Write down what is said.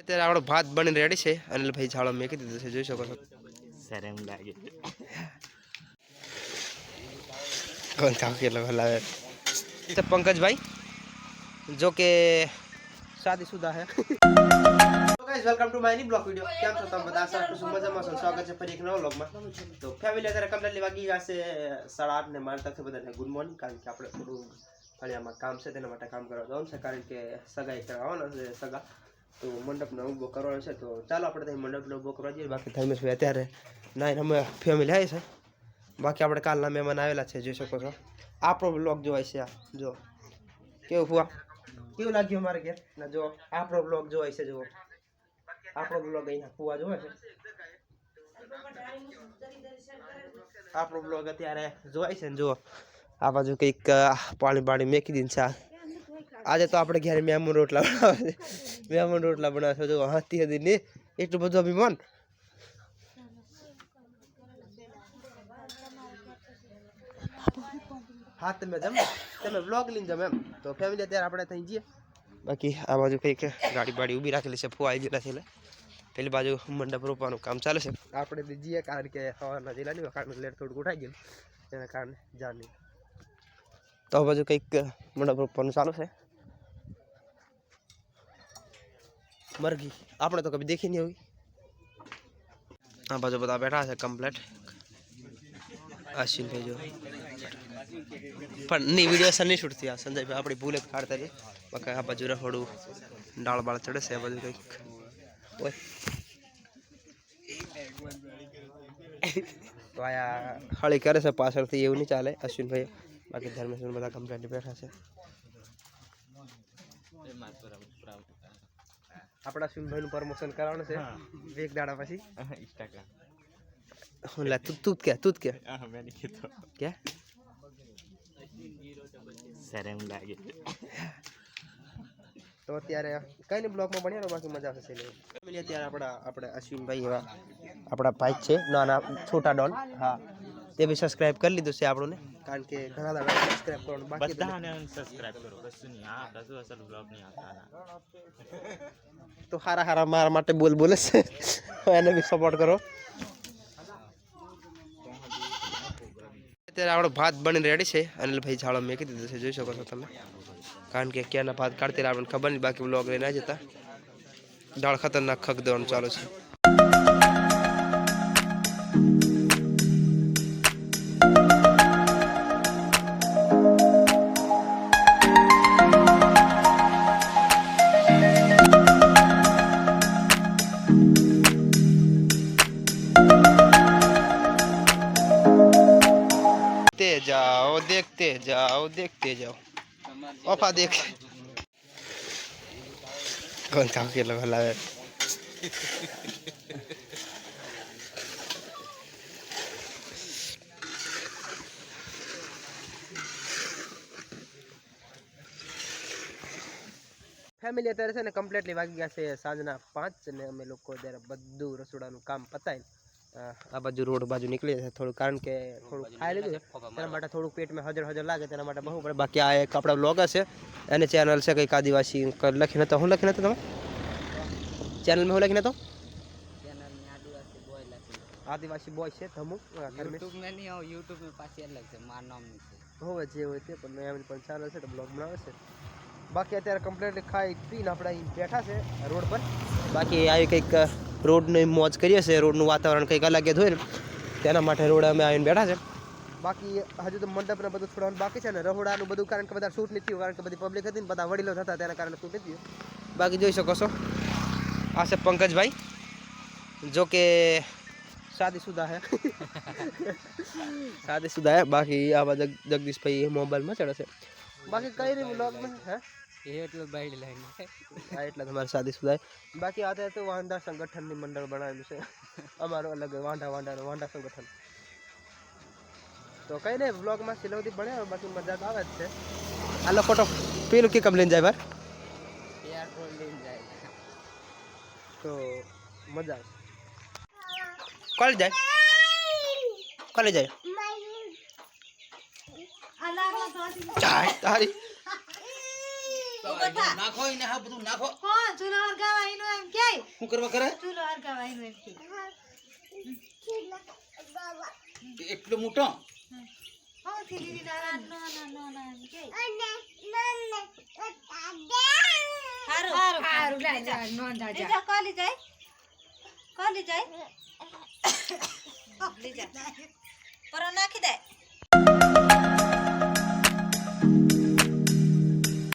અત્યારે આપણો ભાત બની રેડી છે અનિલભાઈ છાળો મેકી દીધો છે જોઈ શકો છો શરમ લાગે કોણ કામ કેટલો હલાવે તો પંકજભાઈ જો કે શાદીશુદા હે તો guys welcome to my new blog video કેમ છો તમે બધા આશા રાખું છું મજામાં છો સ્વાગત છે ફરી એક નવા બ્લોગમાં તો ફેમિલી અત્યારે કમ્પ્લીટલી વાગી ગયા છે સાડા આઠ ને મારી તરફથી બધાને ગુડ મોર્નિંગ કારણ કે આપણે થોડું ફળિયામાં કામ છે તેના માટે કામ કરવા જવાનું છે કારણ કે સગાઈ કરવાના છે સગા તો મંડપનો ઊભો કરવાનો છે, તો ચાલો આપણે ત્યાં મંડપનો ઊભો કરવા જઈએ. બાકી ધર્મેશભાઈ અત્યારે નાઈને અમે ફેમિલી આવી છે. બાકી આપણે કાલના મહેમાન આવેલા છે, જોઈ શકો છો. આપણો બ્લોગ જોવાય છે આ, જો. કેવું ફુવા? કેવું લાગ્યું અમારે ઘેર? ના, જો, આપણો બ્લોગ જોવાય છે, જુઓ. આપણો બ્લોગ અહીંયા ફુવા જોવે છે. આપણો બ્લોગ અત્યારે જોવાય છે ને, જુઓ. આ બાજુ કંઈક પાણી પાણી મેકી દીધું છે. આજે તો આપણે ઘેર મહેમાન રોટલા બનાવે છે. મહેમાન રોટલા બનાવે છે. જો હતી હતી ને એટલું બધું અભિમાન. હા તમે જમ તમે બ્લોગ લઈને જમ એમ. તો ફેમિલી અત્યારે આપણે ત્યાં જઈએ. બાકી આ બાજુ કંઈક ગાડી બાડી ઊભી રાખેલી છે ફુવાઈ ગયેલા છે એટલે. પેલી બાજુ મંડપ રોપવાનું કામ ચાલે છે. આપણે બી જઈએ કારણ કે સવારના જિલ્લા નહીં કારણ લેટ થોડુંક ઉઠાઈ ગયું એના કારણે જાની તો આ બાજુ કંઈક મંડપ રોપવાનું ચાલુ છે. મરઘી આપણે તો કભી દેખી નહીં હોવી આ બાજુ બધા બેઠા છે કમ્પ્લેટ અશ્વિનભાઈ જો પણ નહીં વિડીયો સર નહીં શૂટ થયા સંજયભાઈ આપણી ભૂલ જ કાઢતા રહી બાકી આ બાજુ રખોડું ડાળ બાળ ચડે છે આ બાજુ કંઈક ઓય તો આયા હળી કરે છે પાછળથી એવું નહીં ચાલે અશ્વિનભાઈ બાકી ધર્મેશ બધા કમ્પ્લેટ બેઠા છે આપણા અશ્વિનભાઈનું પ્રમોશન કરવાનું છે એક દાડા પછી ઇન્સ્ટાગ્રામ હું લા તું તું કે તું કે હા મેં કીધું કે શરમ લાગે તો અત્યારે કઈ નહીં બ્લોગમાં ભણ્યા બાકી મજા આવશે ફેમિલી અત્યારે આપણા આપણે અશ્વિનભાઈ એવા આપણા ભાઈ છે નાના છોટા ડોન હા તે બી સબસ્ક્રાઇબ કરી લીધું છે આપણને. કારણ કે ઘણા દાડા સબસ્ક્રાઇબ કરવાનું બાકી બધાને સબસ્ક્રાઇબ કરો કશું નહીં આ કશું અસલ બ્લોગ નહીં આવતા તો હારા હારા મારા માટે બોલ બોલે છે. એને બી સપોર્ટ કરો. અત્યારે આપણો ભાત બની રેડી છે. અનિલભાઈ છાળો મેં કીધું છે જોઈ શકો છો તમે. કારણ કે ક્યાંના ભાત કાઢતી આપણને ખબર નહીં બાકી બ્લોગ લઈને જતા દાળ ખતરનાક ખગ દેવાનું ચાલુ છે. देखते जाओ देखते जाओ देखते जाओ ઓફા દેખ કોણ કામ કેટલો હલાવે ફેમિલી અત્યારે છે ને કમ્પ્લીટલી વાગી ગયા છે સાંજના પાંચ અને અમે લોકો અત્યારે બધું રસોડાનું કામ પતાવી આ બાજુ રોડ બાજુ નીકળી છે થોડું કારણ કે થોડું ખાઈ લીધું. તેના માટે થોડું પેટમાં હજર હજર લાગે તેના માટે બહુ પડે. બાકી આ એક આપણા બ્લોગર હશે એને ચેનલ છે કંઈક આદિવાસી લખીને તો હું લખી તો તમે? ચેનલમાં હું લખીને તો આદિવાસી બોય છે ધમુ યુટ્યુબ મે નહીં આવ યુટ્યુબ મે પાછી અલગ છે માર નામનું છે. હોવે જે હોય તે પણ એમ પણ ચેનલ છે તો બ્લોગ બનાવે છે. બાકી અત્યારે કમ્પ્લીટલી ખાઈ પીને આપણે બેઠા છે રોડ પર. બાકી આવી કંઈક રોડની મોજ કરીએ છીએ રોડનું વાતાવરણ કંઈક અલગ જ હોય ને તેના માટે રોડ અમે આવીને બેઠા છે. બાકી હજુ તો મંડપને બધું છોડવાનું બાકી છે ને રહોડાનું બધું કારણ કે બધા શૂટ નથી થયું કારણ કે બધી પબ્લિક હતી ને બધા વડીલો થતા તેના કારણે શૂટ નથી થયું. બાકી જોઈ શકો છો. આ છે પંકજભાઈ જો કે શાદીશુદા હે. શાદીશુદા હે બાકી આવા જગ જગદીશભાઈ મોબાઈલમાં ચડે છે. બાકી કઈ નહીં બ્લોગમાં હે ये એટલે બાઈડ લાઈને હા એટલે તમારે શાદીશુદા હે બાકી આ તો વાંઢા સંગઠનની મંડળ બનાવેલું છે અમારું અલગ વાંઢા વાંઢાનું વાંઢા સંગઠન તો કઈ નહીં બ્લોગમાં સિલોથી ભણ્યા બાકી મજા તો આવે જ છે હાલો ફોટો પેલું કે કમ લઈને જાય બાર પેટ્રોલ લઈને જાય તો મજા આવે કોલેજ જાય કોલેજ જાય જાય તારી. નાખો એને હા બધું નાખો. કોણ? ચૂલો હરગાવા એનું એમ કે? શું કરવા કરે? ચૂલો હરગાવા એનું એમ કે. એટલો મોટો? હવથી લીધી ના ના ના ના ના એમ કે. હારું. હારું હારું. લે જા નોંધા જા જા. કોલી જાય. કોલી જાય. લી જા. પર નાખી દે.